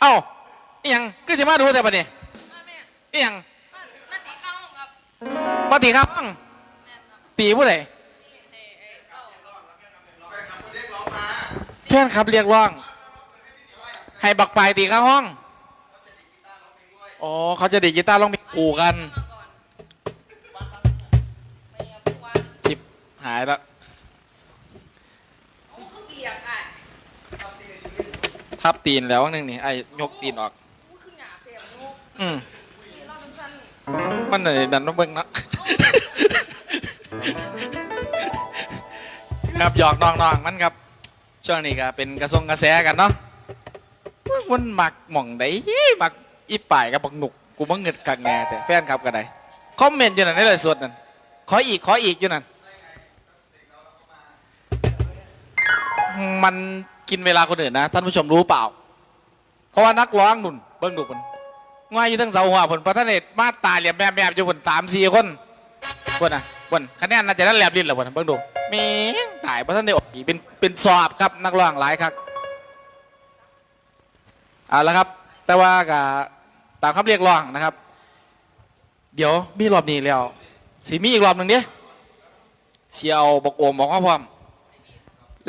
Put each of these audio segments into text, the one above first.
เอ้าอีหยังก็จะมาดูแต่ปะเนี่ยมาแม่อีหยังมามาตีข้าวห้องครับมาตีข้างห้องแม่ครับตีผู้ใดนี่เอ้เอ้เอ้าครับเพื่อนครับเรียกร้อง ให้บักปลายตีข้างห้อง อ๋อ เขาจะดีดกีตาร์ร้องเพลงกูกันมาก่อนไม่เอาทุกวันจิบหายแล้ว โอ้คือเบียกอะ ทับตีนแล้วนึงนี่ไอ้ยกตีนออกอู้คือหยาเปียกนุ๊กอืมนี่รอบสั้นๆนี่มันเลยดันมาเบิ่งเนาะครับหยอกน้องๆมันครับ ช่วงนี้ก็เป็นกระทรวงกระแสกันเนาะมันหมักหม่องไดหมักอีป่ายกับบักหนุกกูบังเงิดกักแงแต่แฟนครับกันไดคอมเมนต์อยู่นั่นได้เลยสวดนั่นขออีกขออีกอยู่นั่นมัน กินเวลาคนอื่นนะ ท่านผู้ชมรู้เปล่า เพราะว่านักร้องหนุนเบิ้งดูมันง่ายอยู่ทั้งเสาหัวผลประทะเนตมาตาเหลี่ยมแบบแบบอยู่ผลสามสี่คนบนอะบนคะแนนน่าจะได้แลบลิ้นแหละบนเบิ้งดูมีตายประทะเนตออกอีเป็นเป็นสอบครับนักร้องหลายครับเอาละครับ แต่ว่ากับตามคำเรียกร้องนะครับ เดี๋ยวมีรอบนี้แล้วสีมีอีกรอบหนึ่งเนี้ยเสียวบอกโอมบอกว่าพร้อม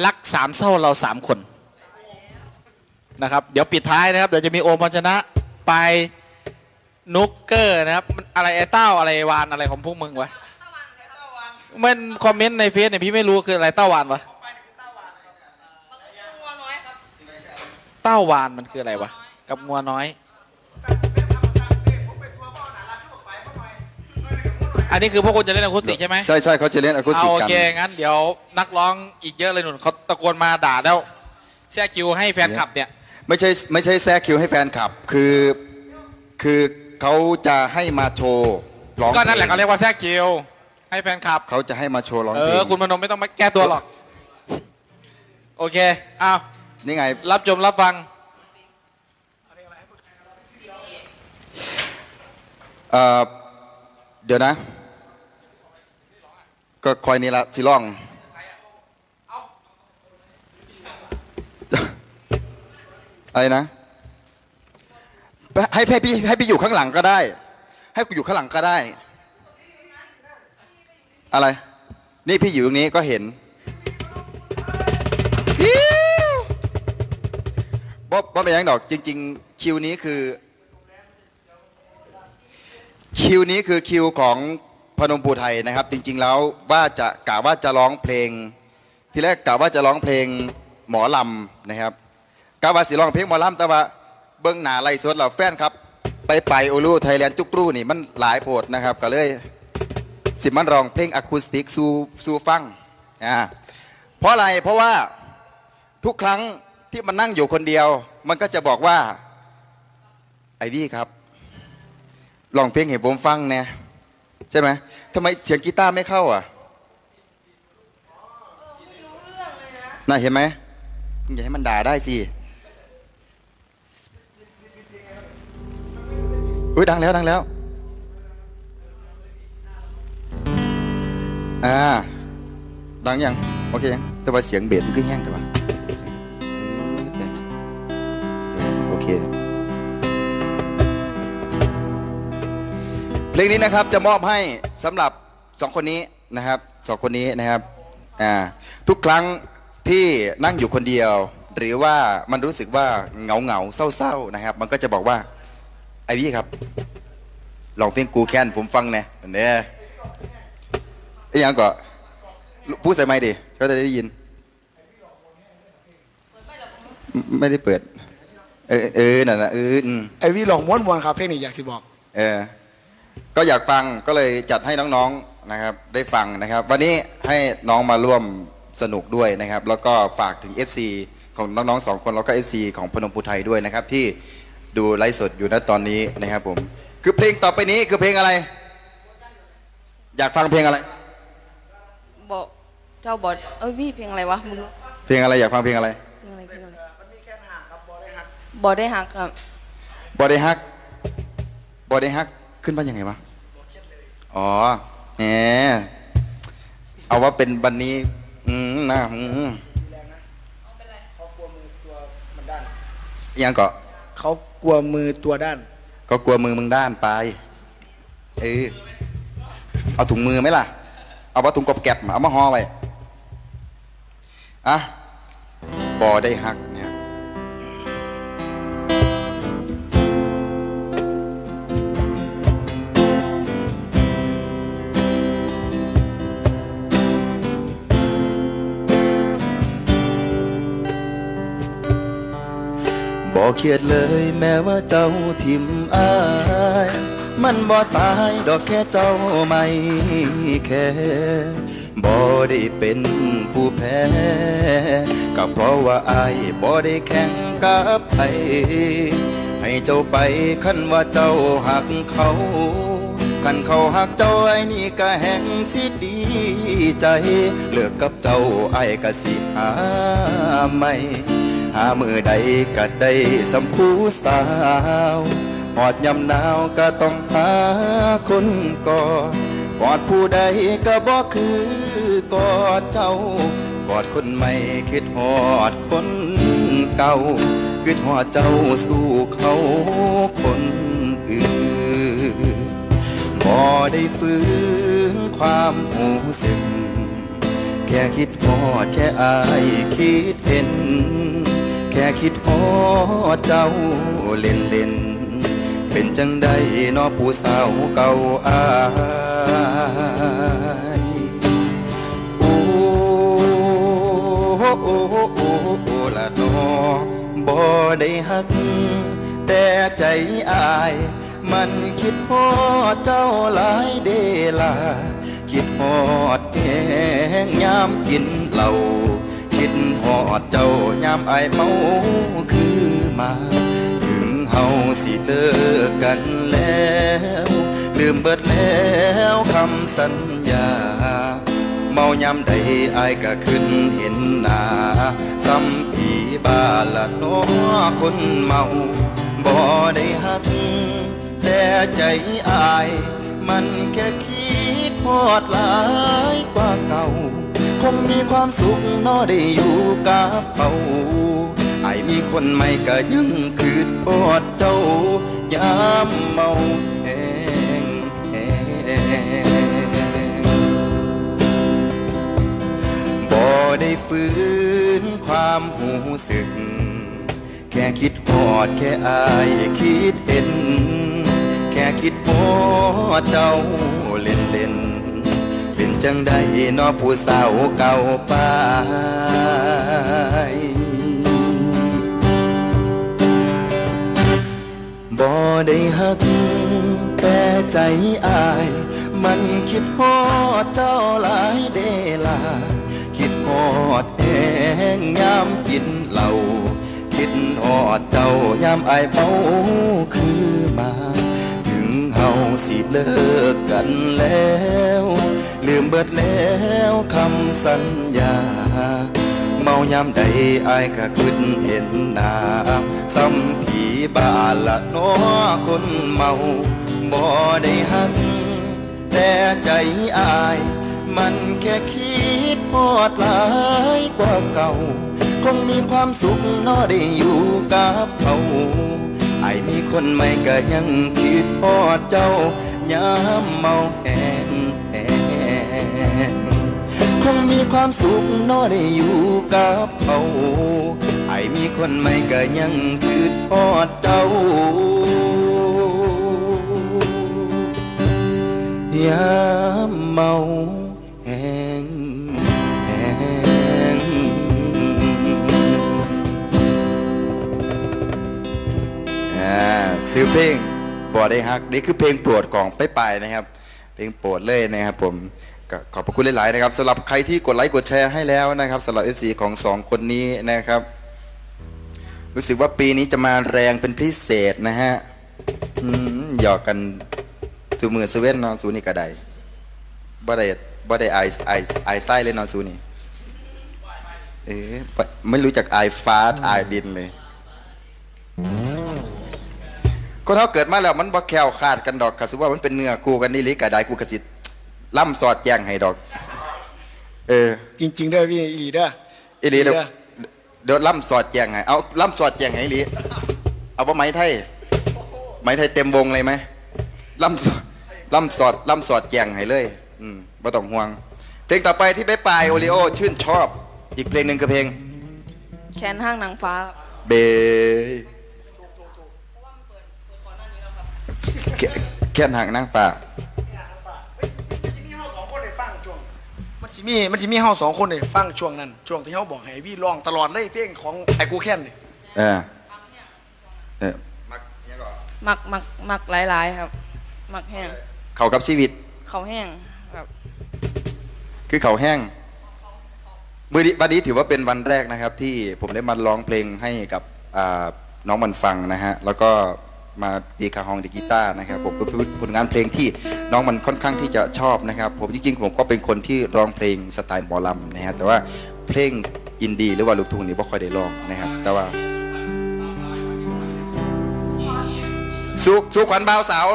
รักสามเศร้าเราสามคนนะครับ เดี๋ยวปิดท้ายนะครับ เดี๋ยวจะมีโอมพัญชนะไปนุกเกอร์นะครับมันอะไรไอ้เต้าอะไรวานอะไรของพวกมึงวะมันคอมเมนต์ในเฟซเนี่ยพี่ไม่รู้คืออะไรเต้าวานวะเต้าวานมันคืออะไรวะกับงัวน้อย อันนี้คือพวกคุณจะเล่นอะคูสติกใช่ไหมใช่ใช่เขาจะเล่นอะคูสเอาติกโอกัน เคงั้นเดี๋ยวนักร้องอีกเยอะเลยหนุนเขาตะโกนมาด่าแล้วแซ่คิวให้แฟนคลับเนี่ย ไม่ใช่ไม่ใช่แทรกคิวให้แฟนคลับ คือคือเขาจะให้มาโชว์ร้องก็นั่นแหละพเขาเรียกว่าแซ่คิว ให้แฟนคลับ เขาจะให้มาโชว์ร้องเอเพลองคุณพนมไม่ต้องมาแก้ตัวหรอก โอเคอ้าวนี่ไง รับชมรับฟัง เอ่อเดี๋ยวนะ ก็คอยนี่ละสิร้องอะไรนะ ให้ให้พี่ให้พี่อยู่ข้างหลังก็ได้ ให้กูอยู่ข้างหลังก็ได้ อะไร นี่พี่อยู่ตรงนี้ก็เห็นบ๊อบบ๊อบเป็นยังดอกจริง ๆ คิวนี้คือ คิวนี้คือคิวของ พนมปูไทยนะครับ จริง ๆ แล้วว่าจะกะว่าจะร้องเพลง ทีแรกกะว่าจะร้องเพลงหมอลำนะครับกะว่าสิร้องเพลงหมอลำแต่ว่าเบิ้องหน้าไล่สดเราแฟนครับ ไปไปโอลูไทยแลนด์จุกรูนี่มันหลายโพดนะครับ ก็เลยสิมันร้องเพลงอะคูสติกสู่สู่ฟังอ่าเพราะอะไรเพราะว่าทุกครั้งที่มันนั่งอยู่คนเดียว มันก็จะบอกว่าไอ้พี่ครับลองเพลงให้ผมฟังเนี่ย ใช่ไหมทำไมเสียงกีตาร์ไม่เข้าอะเออไม่รู้เรื่องเลยนะน่าเห็นไหมอย่าให้มันด่าได้สิอุ้ยดังแล้วดังแล้ว อ่า ดังยัง โอเคยังแต่ว่าเสียงเบสมันก็แห้งแต่ว่า เพลงนี้นะครับจะมอบให้สำหรับสองคนนี้นะครับสองคนนี้นะครับอ่าทุกครั้งที่นั่งอยู่คนเดียว หรือว่ามันรู้สึกว่าเหงาเหงาๆเศร้าๆนะครับ มันก็จะบอกว่าไอ้พี่ครับลองเพลงกูแค้นผมฟังแหน่เนี่ยไอ้ยังก็พูดใส่ไมค์ดิเขาจะได้ยินไม่ไม่ได้เปิด เออเออนั่นแหละเอออืมไอวี่หลองม้วนมวนครับเพลงนี้อยากสิบอก เออ ก็อยากฟังก็เลยจัดให้น้องๆนะครับ ได้ฟังนะครับ วันนี้ให้น้องมาร่วมสนุกด้วยนะครับ แล้วก็ฝากถึง FC ของน้องๆสองคนแล้วก็ FC ของพนมพุไทยด้วยนะครับ ที่ดูไลฟ์สดอยู่ณตอนนี้นะครับผม คือเพลงต่อไปนี้คือเพลงอะไร อยากฟังเพลงอะไรบอกเจ้าบอดเอ้ยพี่เพลงอะไรวะมึงรู้เพลงอะไรอยากฟังเพลงอะไรเพลงอะไรเพลงอะไรบอได้หักครับบอดี้ฮักบอดี้ฮัก ขึ้นมายังไงวะอ๋อแหมเอาว่าเป็นวันนี้ อืมนะอืมเป็นไรอิหยังก็เขากลัวมือตัวด้าน ก็กลัวมือมึงด้านไปเออเอาถุงมือไหมล่ะ เอาว่าถุงกบแก็บเอามาห่อไว้อะบอได้หัก บ่เครียดเลยแม้ว่าเจ้าทิมอาย มันบ่ตายดอกแค่เจ้าไม่แค่บ่ได้เป็นผู้แพ้ก็เพราะว่าอายบ่ได้แข่งกับใครให้เจ้าไปคันว่าเจ้าหักเขาคันเขาหักเจ้าไอ้นี่ก็แห่งสิดีใจ เลิกกับเจ้าไอ้ก็สิหาไม่ หามือใดก็ได้สัมผู้สาวหอดยำหนาวก็ต้องหาคนกอดกอดผู้ใดก็บ่คือกอดเจ้ากอดคนใหม่คิดหอดคนเก่าคิดหอดเจ้าสู้เขาคนอื่นบ่ได้ฟื้นความหูสึกแค่คิดฮอดแค่อายคิดเห็น ค่คิดฮอดเจ้าเล่นเล่น เป็นจังได้นอผู้สาวเก่าอายโอ้โอ้โอ้โอ้โอ้ละนอบ่ได้หัก แต่ใจอาย มันคิดฮอดเจ้าหลายเดลาคิดฮอดแกงยามกินเหล้า คิดฮอดเจ้ายามไอเมาคือมา ถึงเฮาสิเลิกกันแล้ว ลืมเบิดแล้วคำสัญญา เมายามใดอายก็ขึ้นเห็นหนาซ้ำผีบ้าละน้อคนเมาบ่ได้หัก แต่ใจอาย มันแค่คิดพอดหลายกว่าเก่า คงมีความสุขนอได้อยู่กับเขาไอมีคนใหม่ก็ยังคืดพอดเจ้ายามเมาแหงแหงบ่ได้ฟื้นความหูสึก แค่คิดพอดแค่อายคิดเห็น แค่คิดพอดเจ้า จังได้นอผู้สาวเก่าไปบ่ได้หักแต่ใจอาย มันคิดฮอดเจ้าหลายเดลา คิดฮอดแหงยามกินเหล้าคิดฮอดเจ้ายามอายเมาคือมา เฮาสิเลิกกันแล้ว ลืมเบิดแล้วคำสัญญา เมายามใดอายก็ขึ้นเห็นหน้าซ้ำผีบาละน้อคนเมาบ่ได้หักแต่ใจอาย มันแค่คิดพอดหลายกว่าเก่า คงมีความสุขเนอได้อยู่กับเขา ไอมีคนใหม่ก็ยังคิดพอดเจ้ายามเมาแหงแหงคงมีความสุขเนอได้อยู่กับเขาไอมีคนใหม่ก็ยังคิดพอดเจ้ายามเมา ซื้อเพลงบ่ได้ฮักนี่คือเพลงโปรดของไปไปายนะครับ เพลงโปรดเลยนะครับผมขอบพระคุณหลาย ๆ นะครับสำหรับใครที่กดไลค์กดแชร์ให้แล้วนะครับสำหรับ FC ของสองคนนี้นะครับ รู้สึกว่าปีนี้จะมาแรงเป็นพิเศษนะฮะหยอกกันสูมือสูเว่นเนาะสูนี่ก็ไดบ่ได้บ่ได้ไอไอไอไส้เลยเนาะสูนี่เอ๊ไม่รู้จักไอฟ้าไอดินเลย คนเขาเกิดมาแล้วมันบ่แควขาดกันดอกค่ะสว่ามันเป็นเนื้อคู่กันนี่ลิก็ได้กูกระสิล่ำสอดแจ้งให้ดอก เออ จริง ๆเด้อพี่อีหลีเด้ออีหลีเดี๋ยวเด้อ เดี๋ยวล่ำสอดแจ้งให้เอาล่ำสอดแจ้งให้อีหลีเอาว่าไหมไทยไหมไทยเต็มวงเลยไหมล่ำสอดล่ำสอดล่ำสอดแกงให้เลย อืมไม่ต้องห่วง เพลงต่อไปที่ไปปลายโอริโอชื่นชอบ อีกเพลงหนึ่งคือเพลง แขนห้างนางฟ้าครับเบ แค่แค่นหางนั่งป่ามันจะมีเฮาสองคนได้ฟังช่วงมันสิมีมันสิมีเฮาสองคนได้ฟังช่วงนั้นช่วงที่เฮาบอกให้พี่ร้องตลอดเลยเพลงของไอ้กูแค้นนี่เออเออมักเนี่ยก่อนมักมักมักหลาย ๆ ครับ มักแห้งเขากับชีวิต เขาแห้งครับ คือเขาแห้งมือนี้วันนี้ถือว่าเป็นวันแรกนะครับ ที่ผมได้มาร้องเพลงให้กับอ่าน้องมันฟังนะฮะ แล้วก็ มาดีคาฮองดีกีตาร์นะครับผมก็เป็นผลงานเพลงที่น้องมันค่อนข้างที่จะชอบนะครับผมจริงๆผมก็เป็นคนที่ร้องเพลงสไตล์หมอลำนะฮะแต่ว่าเพลงอินดี้หรือว่าลูกทุ่งนี่ไม่ค่อยได้ร้องนะครับแต่ว่าสุสุขวัญบ่าวสาว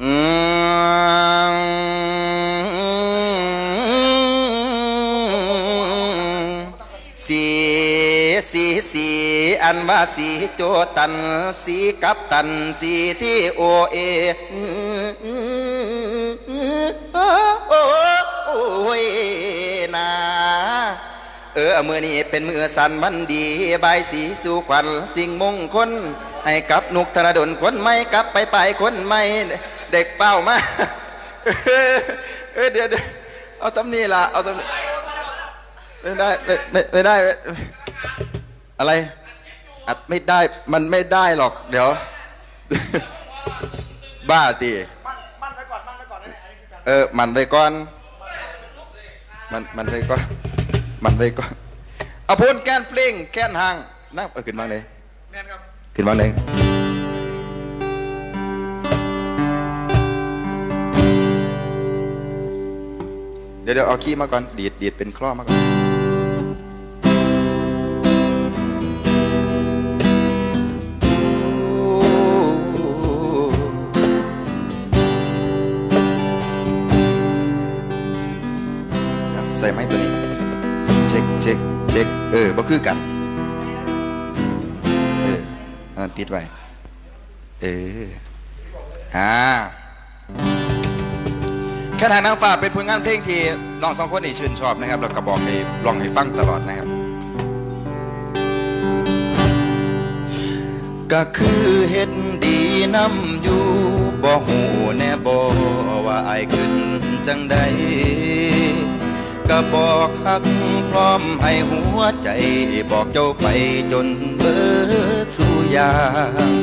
อืม อันว่าสีโจตัน สีกับตัน สีที่โอเอโอ้ยนาเออมือนี้เป็นมือสันวันดีใบสีสู่ขวัญสิ่งมงคลให้กับนุกธนดลคนไม่กลับไปไปคนไม่เด็กเป้ามาเออเดี๋ยวเอาจำนี่ล่ะเอาจำนี่ไม่ได้ไม่ไม่ได้อะไร อัดไม่ได้มันไม่ได้หรอก เดี๋ยว บ้าตีมันไว้ก่อนมันไว้ก่อนนั่นแหละอันนี้คือการเออมันไปก่อน มันมันไปก่อนมันไปก่อนเอาพูนแกนเพลงแกนหางนั่งเออขึ้นมาเลยแม่นครับขึ้นมาเลยเดี๋ยวเดี๋ยวเอาขี้มาก่อนดีดดีดเป็นคล้อมาก่อน ติดไว้ เออ อ่าแค่ทางนางฟ้าเป็นผลงานเพลงที่น้องสองคนนี่ชื่นชอบนะครับ แล้วก็บอกให้ลองให้ฟังตลอดนะครับ ก็คือเฮ็ดดีนำอยู่บ่หูแน่บ่ว่าไอขึ้นจังใด ก็บอกฮักพร้อมให้หัวใจบอกเจ้าไปจนเบิดสู่ยาง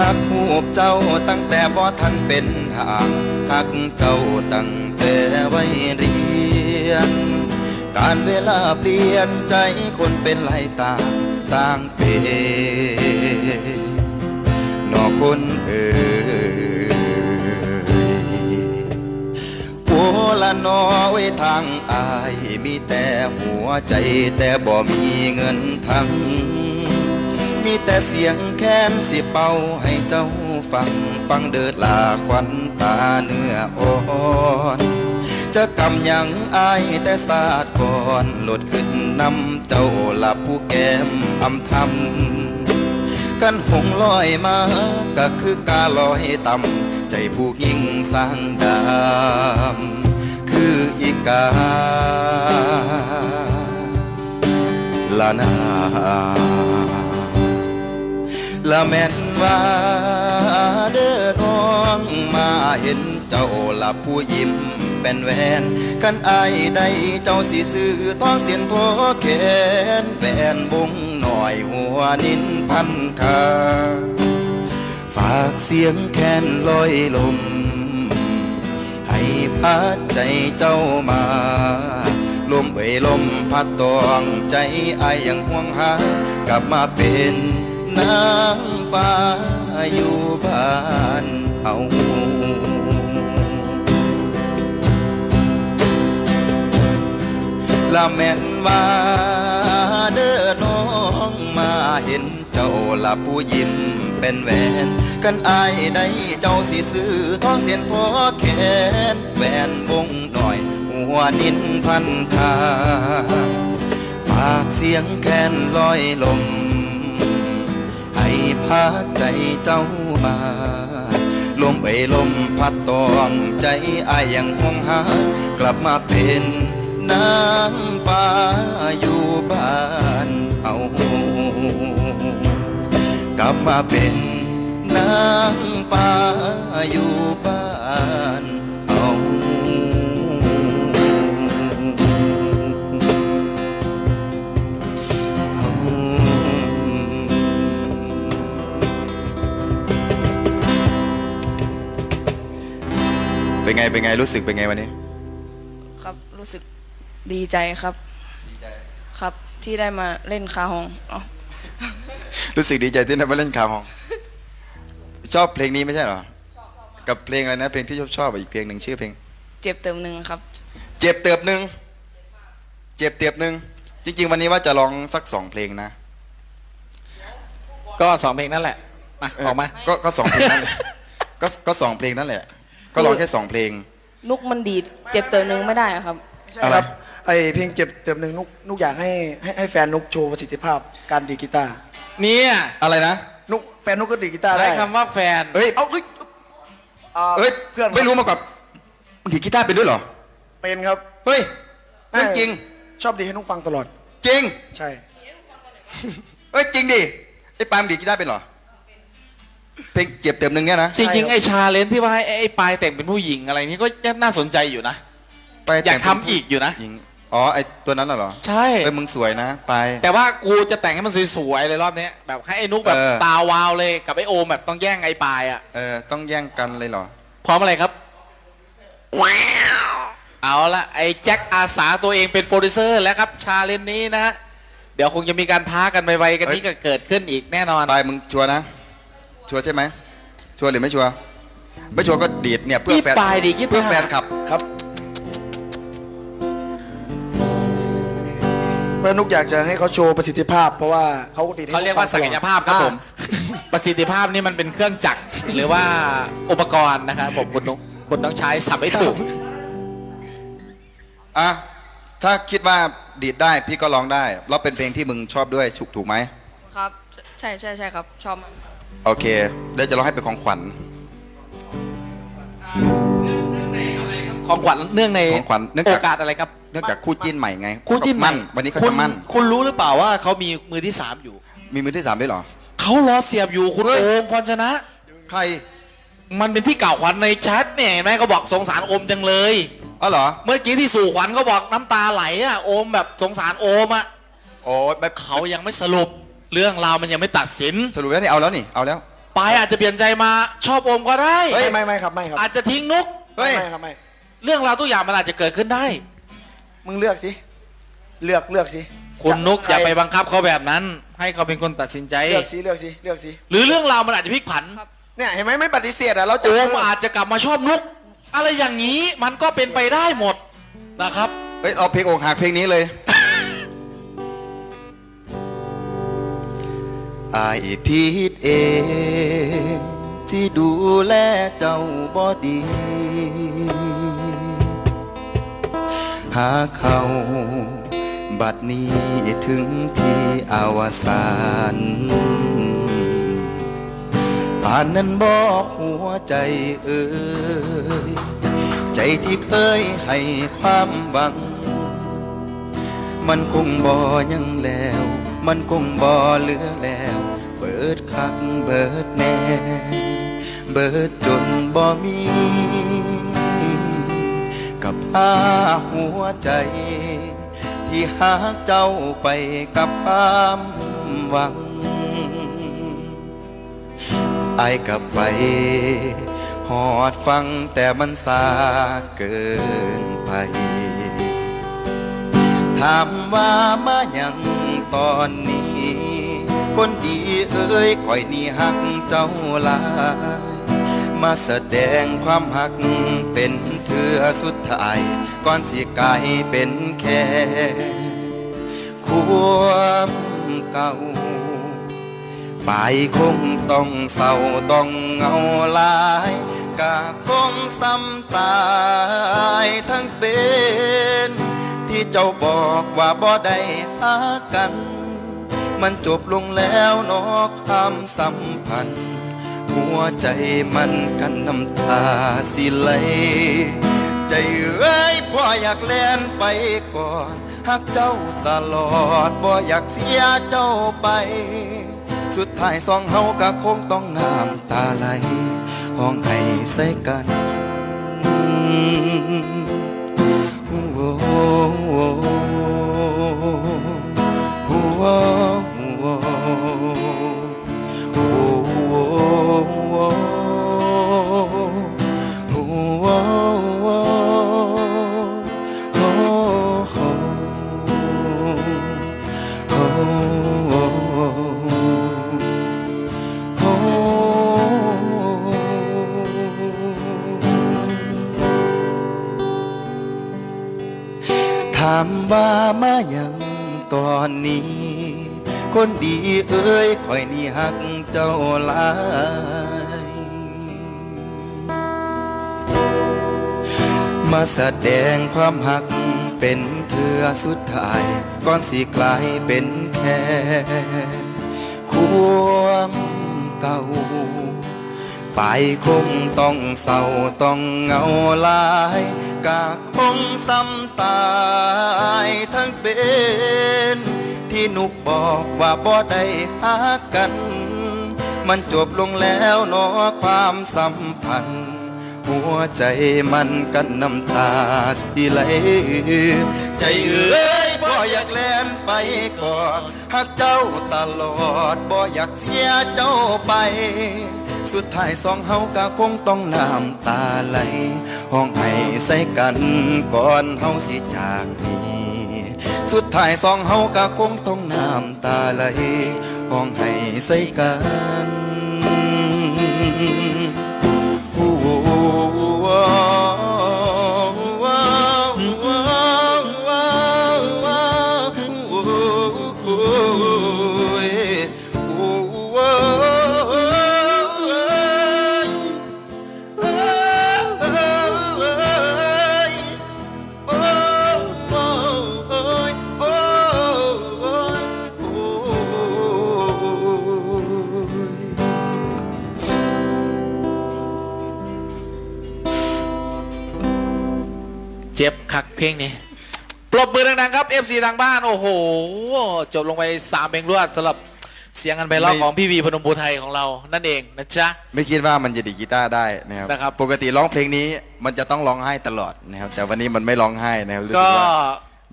หักหูบเจ้าตั้งแต่บ่ทันเป็นห่างหักเจ้าตั้งแต่ไว้เรียน การเวลาเปลี่ยนใจคนเป็นหลายตางสร้างเป็นนอกคนเอ่ย ละน้อไว้ทางอาย มีแต่หัวใจแต่บ่มีเงินทั้ง มีแต่เสียงแค้นสิเป่าให้เจ้าฟัง ฟังเดิดลาควันตาเนื้ออ่อนจะกำยังอายแต่ศาสตร์ก่อนหลดขึ้นนำเจ้าหลับผู้แก้มอำทำกันหงลอยมา ก็คือกาลอยต่ำใจผู้ยิ่งสร้างดาม คืออีกาละนาละแม่นว่าเด้อน้องมาเห็นเจ้าละผู้ยิ้มเป็นแหวนกันอายได้เจ้าสิซื้อทองเสียนโทแขนแหวนวงหน่อยหัวนินพันคา ฝากเสียงแคนลอยลม ให้พัดใจเจ้ามาลมเอ่ยลมพัดตองใจอายยังห่วงหากลับมาเป็นนางฟ้าอยู่บ้านเอาละแม่นว่าเด้อน้องมาเห็นเจ้าละผู้ยิ้มเป็นแหวน กันอายได้เจ้าสิซื้อทองเสียนทอแข นแหวนวงหน่อย หัวนินพันธาฝากเสียงแคนลอยลม ให้พาใจเจ้ามาลมเอ่ยลมพัดตอมใจอายยังห่วงหา กลับมาเป็นนางฟ้าอยู่บ้านเอากลับมาเป็นนาง ฟ้าอยู่บ้านเอาเป็นไงเป็นไงรู้สึกเป็นไงวันนี้ ครับรู้สึกดีใจครับครับที่ได้มาเล่นคาฮองอ๋อรู้สึกดีใจที่ได้มาเล่นข่าวของ ชอบเพลงนี้ไม่ใช่เหรอกับเพลงอะไรนะเพลงที่ชอบชอบอีกเพลงหนึ่งชื่อเพลง เจ็บเติมหนึ่งครับ เจ็บเติบหนึ่งเจ็บเติบหนึ่งจริง ๆ วันนี้ว่าจะร้องสักสองเพลงนะก็สองเพลงนั่นแหละมาออกมาก็ก็สองเพลงนั่นแหละก็ก็สองเพลงนั่นแหละ ก็ร้องแค่สองเพลง นุกมันดีดเจ็บเติมหนึ่งไม่ได้อะครับใช่อะไรครับไอเพลงเจ็บเติมหนึ่งนุกนุกอยากให้ให้ให้แฟนนุกโชว์ประสิทธิภาพการดีดกีตาร์เนี่ยอะไรนะ นุกแฟนนุกก็ดีดกีตาร์ได้ใช้คำว่าแฟน เอ้ยเอาเอ้ยอ่าเอ้ยเพื่อนไม่รู้มาก่อนมึงดีดกีตาร์เป็นด้วยเหรอเป็นครับเฮ้ยเรื่องจริงชอบดีดให้นุกฟังตลอด จริงใช่ เอ้ยจริงดิไอ้ปาล์มดีดกีตาร์เป็นเหรอเพลงเจ็บเติมหนึ่งเนี่ยนะจริงๆไอ้ชาเลนจ์ที่ว่าให้ไอ้ปลายแต่งเป็นผู้หญิงอะไรนี้ก็ยังน่าสนใจอยู่นะ ไปอยากแต่งทำอีกอยู่นะ หญิง อ๋อไอ้ตัวนั้นน่ะเหรอใช่ เอ้ยมึงสวยนะ ไป แต่ว่ากูจะแต่งให้มันสวยๆเลยรอบเนี้ยแบบให้ไอ้นุกแบบเออ ตาวาวเลยกับไอ้โอมแบบต้องแย่งไอ้ปลายอะ เออต้องแย่งกันเลยเหรอ พร้อมอะไรครับ เอาละไอ้แจ็คอาสาตัวเองเป็นโปรดิวเซอร์แล้วครับ ชาเลนจ์นี้นะฮะเดี๋ยวคงจะมีการท้ากันไวๆกันเฮ้ยนี้ก็เกิดขึ้นอีกแน่นอน ไปมึงชัวร์นะ ชัวร์ใช่ไหมชัวร์หรือไม่ชัวร์ไม่ชัวร์ก็ดีดเนี่ยเพื่อยี่แฟนปลายดิยี่เพื่อปลายแฟนขับครับ เพื่อนนุกอยากจะให้เขาโชว์ประสิทธิภาพ เพราะว่าเขาดีดให้เขาเรียกว่านุศัฟักงตลอดยภาพครับอ่ผม ประสิทธิภาพนี่มันเป็นเครื่องจักรหรือว่าอุปกรณ์นะครับผมคุณนุกคุณต้องใช้สับให้ถูกอะถ้าคิดว่าดีดได้พี่ก็ร้องได้แล้วเป็นเพลงที่มึงชอบด้วยถูกถูกไหมครับ ใช่ใช่ใช่ครับ ชอบมากโอเคเดี๋ยวจะร้องให้เป็นของขวัญของขวัญเนื่องในของขวัญเนื่องโอจากกาสอะไรครับ เนื่องจากคู่จิ้นใหม่ไงคู่จิ้นใหมั่นวันนี้เขาคุจะณมั่น คุณรู้หรือเปล่าว่าเขามีมือที่สามอยู่ มีมือที่สามด้วยเหรอเขารอเสียบอยู่คุณเฮ้ยโอมพรชนะ ใคร มันเป็นที่กล่าวขวัญในแชทเนี่ยเห็นไหมเขาบอกสงสารโอมจังเลยอ๋อเหรอ เมื่อกี้ที่สู่ขวัญเขาบอกน้ำตาไหลอะโอมแบบสงสารโอมอะโอ้ยไม่เขายังไม่สรุปเรื่องราวมันยังไม่ตัดสิน สรุปแล้วนี่เอาแล้วนี่เอาแล้วปายอาจจะเปลี่ยนใจมาชอบโอมก็ได้เฮ้ยไม่ไม่ไม่ครับไม่ครับอาจจะทิ้งนุกเฮ้ยไม่ครับไม่เรื่องราวทุกอย่างมันอาจจะเกิดขึ้นได้ มึงเลือกสิ เลือกเลือกสิคุณนุกใครอย่าไปบังคับเขาแบบนั้น ให้เขาเป็นคนตัดสินใจ เลือกสิเลือกสิเลือกสิหรือเรื่องราวมันอาจจะพลิกผันเนี่ยเห็นไหมไม่ปฏิเสธอะเราจะโอมอาจจะกลับมาชอบนุก อะไรอย่างนี้มันก็เป็นไปได้หมดนะครับเฮ้ยเอาเพลงอกหักเพลงนี้เลยอายผิดเองที่ดูแลเจ้าบ่ดีหาเขา บัดนี้ถึงที่อาวสานป่านนั้นบอกหัวใจเอ่ยใจที่เคยให้ความหวัง มันคงบ่ยังแล้ว มันคงบ่เหลือแล้ว เบิดคักเบิดแน่ เบิดจนบ่มี กับหาหัวใจ ที่หากเจ้าไปกับความหวังไอายกลับไป หอดฟังแต่มันสาเกินไป ถามว่ามาอย่างตอนนี้ คนดีเอ้ยคอยนี่หักเจ้าลาย มาแสดงความหักเป็นเถือสุดท้ายก่อนสิกลายเป็นแค่ความเก่าไปคงต้องเศร้าต้องเหงาลายกะคงซ้ำตายทั้งเป็น ที่เจ้าบอกว่าบ่ได้หากัน มันจบลงแล้วนอกความสัมพันธ์ หัวใจมันกันน้ำตาสิไหล ใจเอ้ยพ่ออยากแล่นไปก่อนหักเจ้าตลอดบ่อยากเสียเจ้าไป สุดท้ายสองเฮาก็คงต้องน้ำตาไหลห้องให้ใส่กันโถามว่ามาอย่างตอนนี้ คนดีเอ้ยคอยนี่หักเจ้าหลายมาแสดงความหักเป็นเถือสุดท้าย ก่อนสิกลายเป็นแค่ความเก่าไปคงต้องเศร้าต้องเงาลายกะคงซ้ำ ตายทั้งเป็น ที่นุกบอกว่าบ่ได้หากัน มันจบลงแล้วเนอความสัมพันธ์ หัวใจมันกันน้ำตาสิไหลใจเอ้ยบ่อยากแล่นไปก่อนหักเจ้าตลอดบ่อยากเสียเจ้าไป สุดท้ายสองเฮาก็คงต้องน้ำตาไหล ห้องให้ใส่กันก่อนเฮาสิจากนี้ สุดท้ายสองเฮาก็คงต้องน้ำตาไหล ห้องให้ใส่กันโอ้ เจ็บคักเพลงนี้ปรบมือดังๆครับ FC ทางบ้านโอ้โห จบลงไปสามเพลงรวดสำหรับเสียงกันไปรอบไม่ของพี่วีพนมภูไทยของเรานั่นเองนะจ๊ะ ไม่คิดว่ามันจะดีดกีตาร์ได้นะครับ นะครับ ปกติร้องเพลงนี้มันจะต้องร้องไห้ตลอดนะครับ แต่วันนี้มันไม่ร้องไห้นะครับรู้สึก็ว่า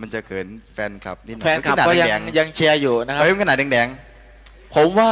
มันจะเขินแฟนคลับนิดหน่อยแฟนคลับขนาดก็ยังแดงๆยังเชียร์อยู่นะครับเฮ้ยมันขนาดแดงผมว่า